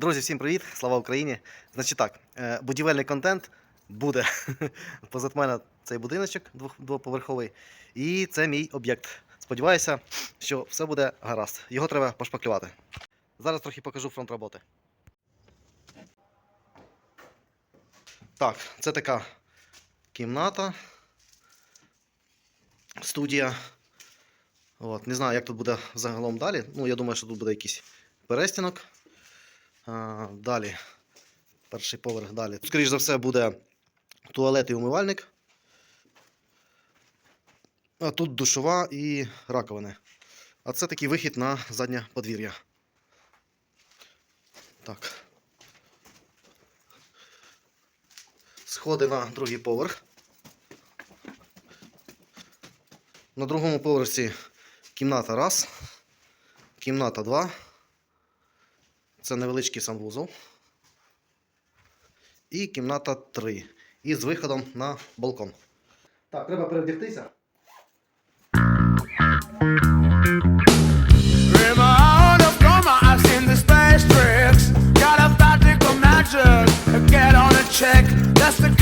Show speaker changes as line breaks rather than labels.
Друзі, всім привіт! Слава Україні! Значить так, е, будівельний контент буде. Позад мене цей будиночок двоповерховий. І це мій об'єкт. Сподіваюся, що все буде гаразд. Його треба пошпаклювати. Зараз трохи покажу фронт роботи. Так, це така кімната. Студія. От, не знаю, як тут буде загалом далі. Ну, я думаю, що тут буде якийсь перестінок. А, далі. Перший поверх далі. Скоріш за все, буде туалет і умивальник. А тут душова і раковини. А це такий вихід на заднє подвір'я. Так. Сходи на другий поверх. На другому поверсі кімната раз, кімната два. Це невеличкий санвузол. І кімната 3. І з виходом на балкон. Так, треба перевдягтися. That's the